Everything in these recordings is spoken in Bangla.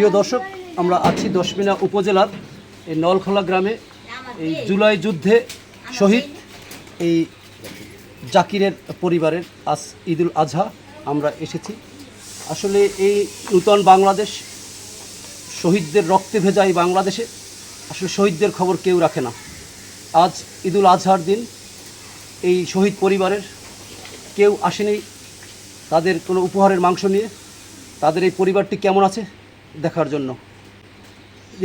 প্রিয় দর্শক, আমরা আছি দশমিনা উপজেলার এই নলখোলা গ্রামে। এই জুলাই যুদ্ধে শহীদ এই জাকিরের পরিবারের আজ ঈদুল আজহা আমরা এসেছি। আসলে এই নূতন বাংলাদেশ, শহীদদের রক্তে ভেজা এই বাংলাদেশে আসলে শহীদদের খবর কেউ রাখে না। আজ ঈদুল আজহার দিন এই শহীদ পরিবারের কেউ আসেনি। তাদের কোনো উপহারের মাংস নিয়ে তাদের এই পরিবারটি কেমন আছে? দেখার জন্য।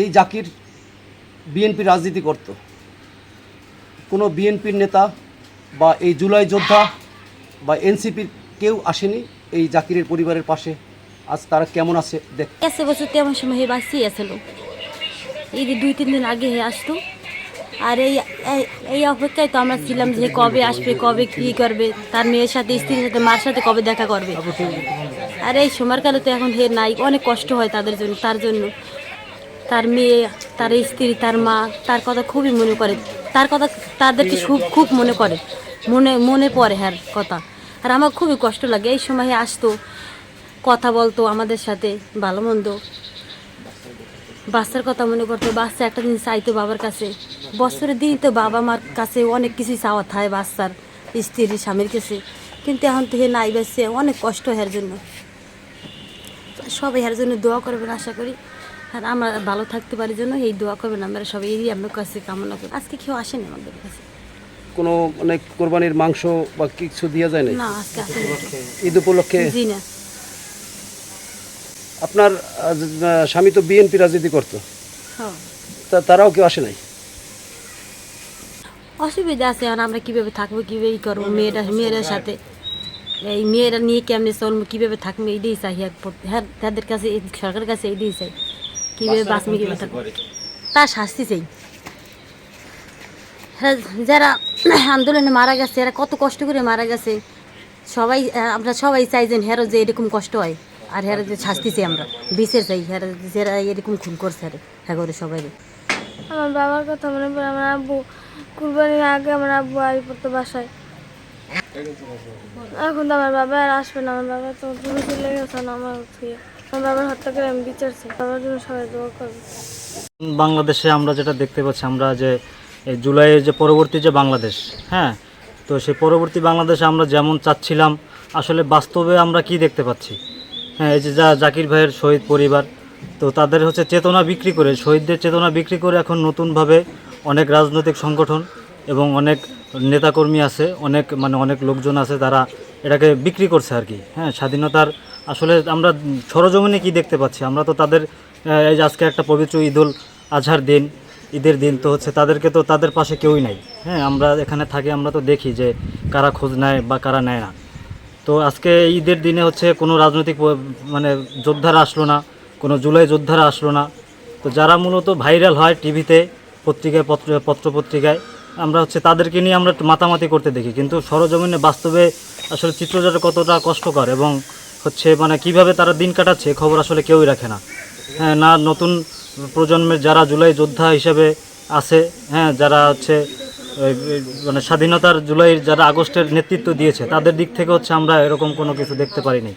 এই জাকির বিএনপি রাজনীতি করত। কোনো বিএনপির নেতা বা এই জুলাই যোদ্ধা বা এনসিপির কেউ আসেনি এই জাকিরের পরিবারের পাশে। আজ তারা কেমন আছে দেখ। বছর তেমন সময় বাঁচিয়ে আসলো এই দুই, তিন দিন আগে আসতো আর এই, এই- অপেক্ষায় তো আমরা ছিলাম যে কবে আসবে, কবে কী করবে, তার মেয়ের সাথে, স্ত্রীর সাথে, মার সাথে কবে দেখা করবে। আর এই সময়কালে তো এখন হে নাই, অনেক কষ্ট হয় তাদের জন্য, তার জন্য। তার মেয়ে, তার স্ত্রী, তার মা, তার কথা খুবই মনে করে তার কথা, তাদেরকে খুব খুব মনে করে মনে মনে পড়ে হ্যাঁ কথা। আর আমার খুবই কষ্ট লাগে, এই সময় আসতো, কথা বলতো আমাদের সাথে, ভালো মন্দ। বাচ্চার কথা মনে করতো বাচ্চা একটা দিন চাইতো বাবার কাছে। বছরের দিনই তো বাবা মার কাছে অনেক কিছুই চাওয়া থাকে বাচ্চার স্ত্রীর স্বামীর কাছে। কিন্তু এখন তো হে নাই বেসছে অনেক কষ্ট এর জন্য। সবাই এর জন্য দোয়া করবেন আশা করি। আর আমরা ভালো থাকতে পারি জন্য এই দোয়া করবেন আমরা সবাই এই আমার কাছে কামনা করি। আজকে কেউ আসেনি আমাদের কাছে। কোনো মানে কোরবানির মাংস বা কিছু দেওয়া যায় না ঈদ উপলক্ষে? জি না। আপনার স্বামী তো বিএনপি রাজনীতি করতো। হ্যাঁ। তা তারাও কেউ আসে নাই? অসুবিধা আছে আর আমরা কীভাবে থাকব কীভাবে ই করব মেয়েরা মেয়েদের সাথে। এই মেয়েরা নিয়ে কেমনি চলবো কীভাবে থাকব এইটাই চাই হ্যাঁ তাদের কাছে এই সরকারের কাছে এইটাই চাই। কীভাবে বাঁচবে কীভাবে থাকব। তার শাস্তি চাই। হ্যাঁ যারা আন্দোলনে মারা গেছে এরা কত কষ্ট করে মারা গেছে। সবাই আমরা সবাই চাই যে হেরো যে এরকম কষ্ট হয় আর হেরো যে শাস্তি চাই আমরা। বিচার চাই হেরা যারা এরকম খুন করছে আরে হ্যাঁ করে সবাই আমার বাবার কথা মনে পড়ে আমার আব্বু কুরবানির আগে আমার আব্বু বাসায়। এখন তো আমার বাবা আর আসবে না, আমার বাবা তো দূরে চলে গেছে না, আমার থুয়ে আমার বাবার আমি বিচার চাই, বাবার জন্য সবাই দোয়া করবে। বাংলাদেশে আমরা যেটা দেখতে পাচ্ছি, আমরা যে জুলাইয়ের যে পরবর্তী যে বাংলাদেশ হ্যাঁ? তো সেই পরবর্তী বাংলাদেশে আমরা যেমন চাচ্ছিলাম, আসলে বাস্তবে আমরা কি দেখতে পাচ্ছি? হ্যাঁ এই যে যা জাকির ভাইয়ের শহীদ পরিবার, তো তাদের হচ্ছে চেতনা বিক্রি করে, শহীদদের চেতনা বিক্রি করে এখন নতুনভাবে অনেক রাজনৈতিক সংগঠন এবং অনেক নেতাকর্মী আছে, অনেক মানে অনেক লোকজন আছে তারা এটাকে বিক্রি করছে আর কি। হ্যাঁ স্বাধীনতার আসলে আমরা সরজমিনে কি দেখতে পাচ্ছি? আমরা তো তাদের এই আজকে একটা পবিত্র ঈদুল আজহার দিন, ঈদের দিন তো হচ্ছে তাদেরকে তো তাদের পাশে কেউই নাই। হ্যাঁ আমরা এখানে থাকি, আমরা তো দেখি যে কারা খোঁজ নেয় বা কারা নেয় না। তো আজকে ঈদের দিনে হচ্ছে কোনো রাজনৈতিক মানে যোদ্ধারা আসলো না, কোনো জুলাই যোদ্ধারা আসলো না। তো যারা মূলত ভাইরাল হয় টিভিতে পত্রিকায় পত্র পত্রপত্রিকায়। আমরা হচ্ছে তাদেরকে নিয়ে আমরা একটু মাতামাতি করতে দেখি। কিন্তু সরজমিনে বাস্তবে আসলে চিত্রটা কতটা কষ্টকর এবং হচ্ছে মানে কীভাবে তারা দিন কাটাচ্ছে খবর আসলে কেউই রাখে না। হ্যাঁ না নতুন প্রজন্মের যারা জুলাই যোদ্ধা হিসেবে আছে হ্যাঁ যারা হচ্ছে মানে স্বাধীনতার জুলাইয়ের যারা আগস্টের নেতৃত্ব দিয়েছে, তাদের দিক থেকে হচ্ছে আমরা এরকম কোনো কিছু দেখতে পারিনি।